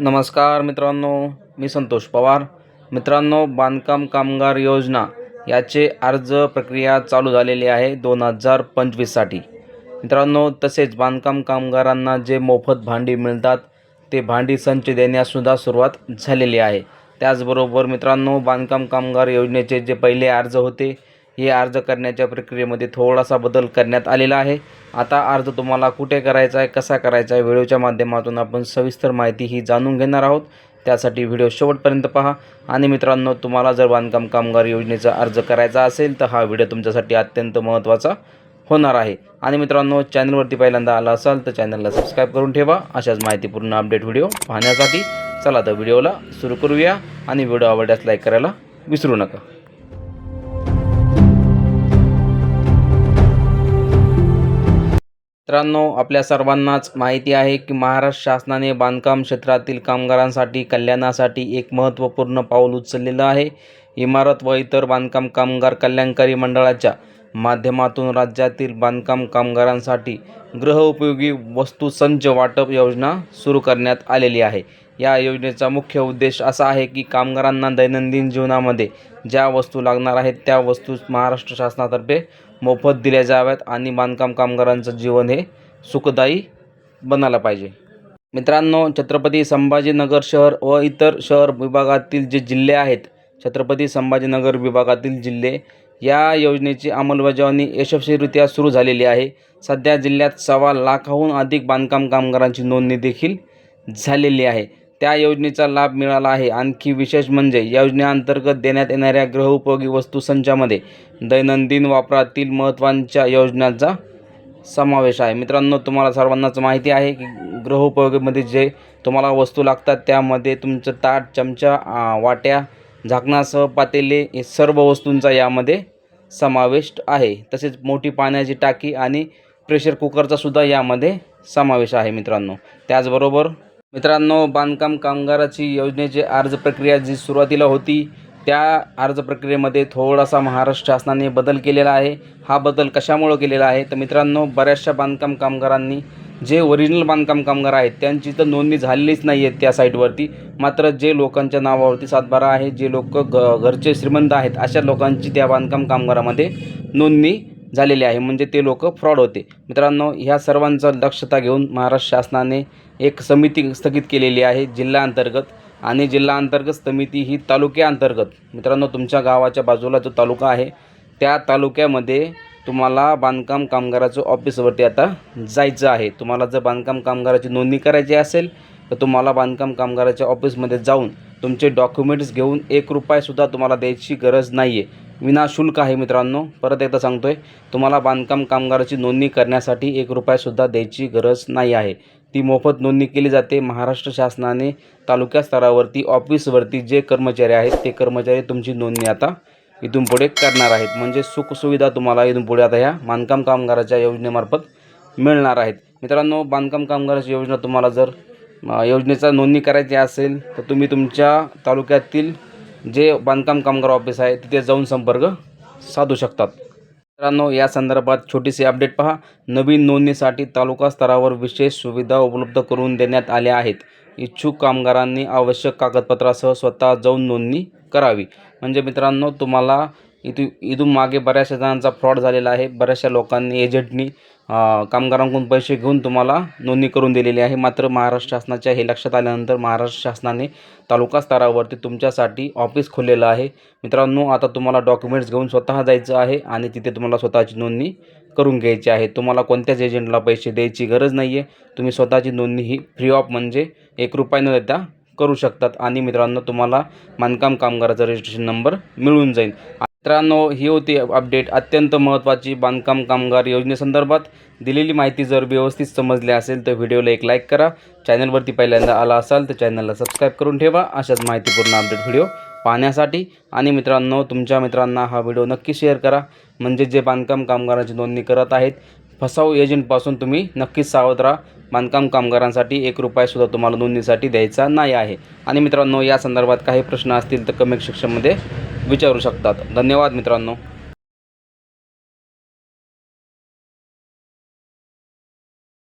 नमस्कार मित्रांनो मी संतोष पवार. मित्रांनो बांधकाम कामगार योजना याचे अर्ज प्रक्रिया चालू झालेली आहे दोन हजार पंचवीससाठी. मित्रांनो तसेच बांधकाम कामगारांना जे मोफत भांडी मिळतात ते भांडी संच देण्याससुद्धा सुरुवात झालेली आहे. त्याचबरोबर मित्रांनो बांधकाम कामगार योजनेचे जे पहिले अर्ज होते हे अर्ज करण्याच्या प्रक्रियेमध्ये थोडासा बदल करण्यात आलेला आहे. आता अर्ज तुम्हाला कुठे करायचा आहे कसा करायचा आहे व्हिडिओच्या माध्यमातून आपण सविस्तर माहिती ही जाणून घेणार आहोत. त्यासाठी व्हिडिओ शेवटपर्यंत पहा. आणि मित्रांनो तुम्हाला जर बांधकाम कामगार योजनेचा अर्ज करायचा असेल तर हा व्हिडिओ तुमच्यासाठी अत्यंत महत्त्वाचा होणार आहे. आणि मित्रांनो चॅनलवरती पहिल्यांदा आला असाल तर चॅनलला सबस्क्राईब करून ठेवा. अशाच माहितीपूर्ण अपडेट व्हिडिओ पाहण्यासाठी चला तर व्हिडिओला सुरू करूया. आणि व्हिडिओ आवडल्यास लाईक करायला विसरू नका. मित्रांनो आपल्या सर्वांनाच माहिती आहे की महाराष्ट्र शासनाने बांधकाम क्षेत्रातील कामगारांसाठी कल्याणासाठी एक महत्त्वपूर्ण पाऊल उचललेलं आहे. इमारत व इतर बांधकाम कामगार कल्याणकारी मंडळाच्या माध्यमातून राज्यातील बांधकाम कामगारांसाठी गृहउपयोगी वस्तू संच वाटप योजना सुरू करण्यात आलेली आहे. या योजनेचा मुख्य उद्देश असा आहे की कामगारांना दैनंदिन जीवनामध्ये ज्या वस्तू लागणार आहेत त्या वस्तू महाराष्ट्र शासनातर्फे मोफत दिल्या जाव्यात आणि बांधकाम कामगारांचं जीवन हे सुखदायी बनायला पाहिजे. मित्रांनो छत्रपती संभाजीनगर शहर व इतर शहर विभागातील जे जिल्हे आहेत छत्रपती संभाजीनगर विभागातील जिल्हे या योजनेची अंमलबजावणी यशस्वीरित्या सुरू झालेली आहे. सध्या जिल्ह्यात सव्वा लाखाहून अधिक बांधकाम कामगारांची नोंदणी देखील झालेली आहे. त्या योजनेचा लाभ मिळाला आहे. आणखी विशेष म्हणजे योजनेअंतर्गत देण्यात येणाऱ्या गृहउपयोगी वस्तू संचामध्ये दैनंदिन वापरातील महत्त्वांच्या योजनांचा समावेश आहे. मित्रांनो तुम्हाला सर्वांनाच माहिती आहे की गृहउपयोगीमध्ये जे तुम्हाला वस्तू लागतात त्यामध्ये तुमचं ताट चमचा वाट्या झाकणासह पातेले हे सर्व वस्तूंचा यामध्ये समावेश आहे. तसेच मोठी पाण्याची टाकी आणि प्रेशर कुकरचा सुद्धा यामध्ये समावेश आहे मित्रांनो. त्याचबरोबर मित्रांनो बांधकाम कामगाराची योजनेची अर्ज प्रक्रिया जी सुरुवातीला होती त्या अर्ज प्रक्रियेमध्ये थोडासा महाराष्ट्र शासनाने बदल केलेला आहे. हा बदल कशामुळं केलेला आहे? तर मित्रांनो बऱ्याचशा बांधकाम कामगारांनी जे ओरिजिनल बांधकाम कामगार आहेत त्यांची तर नोंदणी झालेलीच नाही आहे त्या साईटवरती मात्र जे लोकांच्या नावावरती सातबारा आहे जे लोक घ घरचे श्रीमंत आहेत अशा लोकांची त्या बांधकाम कामगारामध्ये नोंदणी झालेले आहे. म्हणजे ते लोक फ्रॉड होते. मित्रांनो ह्या सर्वांचं दक्षता घेऊन महाराष्ट्र शासनाने एक समिती स्थगित केलेली आहे जिल्हा अंतर्गत. आणि जिल्हा अंतर्गत समिती ही तालुक्याअंतर्गत मित्रांनो तुमच्या गावाच्या बाजूला जो तालुका आहे त्या तालुक्यामध्ये तुम्हाला बांधकाम कामगाराचं ऑफिसवरती आता जायचं आहे. तुम्हाला जर बांधकाम कामगाराची नोंदणी करायची असेल तर तुम्हाला बांधकाम कामगाराच्या ऑफिसमध्ये जाऊन तुमचे डॉक्युमेंट्स घेऊन एक रुपयासुद्धा तुम्हाला द्यायची गरज नाही आहे विनाशुल्क आहे मित्रांनो. परत एकदा सांगतो आहे तुम्हाला बांधकाम कामगाराची नोंदणी करण्यासाठी एक रुपयासुद्धा द्यायची गरज नाही आहे. ती मोफत नोंदणी केली जाते. महाराष्ट्र शासनाने तालुका स्तरावरती ऑफिसवरती जे कर्मचारी आहेत ते कर्मचारी तुमची नोंदणी आता इथून पुढे करणार आहेत. म्हणजे सुखसुविधा तुम्हाला इथून पुढे आता ह्या बांधकाम कामगाराच्या योजनेमार्फत मिळणार आहेत. मित्रांनो बांधकाम कामगाराची योजना तुम्हाला जर योजनेचा नोंदणी करायची असेल तर तुम्ही तुमच्या तालुक्यातील जे बांधकाम कामगार ऑफिस आहे तिथे जाऊन संपर्क साधू शकतात. मित्रांनो या संदर्भात छोटीशी अपडेट पहा. नवीन नोंदणीसाठी तालुका स्तरावर विशेष सुविधा उपलब्ध करून देण्यात आल्या आहेत. इच्छुक कामगारांनी आवश्यक कागदपत्रासह स्वतः जाऊन नोंदणी करावी. म्हणजे मित्रांनो तुम्हाला इथू इथून मागे बऱ्याचशा जणांचा फ्रॉड झालेला आहे. बऱ्याचशा लोकांनी एजंटनी कामगारांकडून पैसे घेऊन तुम्हाला नोंदणी करून दिलेली आहे. मात्र महाराष्ट्र शासनाच्या हे लक्षात आल्यानंतर महाराष्ट्र शासनाने तालुका स्तरावरती तुमच्यासाठी ऑफिस खोललेलं आहे. मित्रांनो आता तुम्हाला डॉक्युमेंट्स घेऊन स्वतः जायचं आहे आणि तिथे तुम्हाला स्वतःची नोंदणी करून घ्यायची आहे. तुम्हाला कोणत्याच एजंटला पैसे द्यायची गरज नाही आहे तुम्ही स्वतःची नोंदणी ही फ्री ऑफ म्हणजे एक रुपया न देता करू शकतात. आणि मित्रांनो तुम्हाला बांधकाम कामगाराचा रजिस्ट्रेशन नंबर मिळून जाईल. मित्रांनो ही होती अपडेट अत्यंत महत्त्वाची बांधकाम कामगार योजनेसंदर्भात. दिलेली माहिती जर व्यवस्थित समजली असेल तर व्हिडिओला एक लाईक करा. चॅनलवरती पहिल्यांदा आला असाल तर चॅनलला सबस्क्राईब करून ठेवा. अशाच माहितीपूर्ण अपडेट व्हिडिओ पाहण्यासाठी. आणि मित्रांनो तुमच्या मित्रांना हा व्हिडिओ नक्की शेअर करा. म्हणजे जे बांधकाम कामगारांची नोंदणी करत आहेत फसाऊ एजंटपासून तुम्ही नक्कीच सावध राहा. बांधकाम कामगारांसाठी एक रुपयासुद्धा तुम्हाला नोंदणीसाठी द्यायचा नाही आहे. आणि मित्रांनो या संदर्भात काही प्रश्न असतील तर कमेंट सेक्शनमध्ये विचारू शकतात. धन्यवाद मित्रांनो.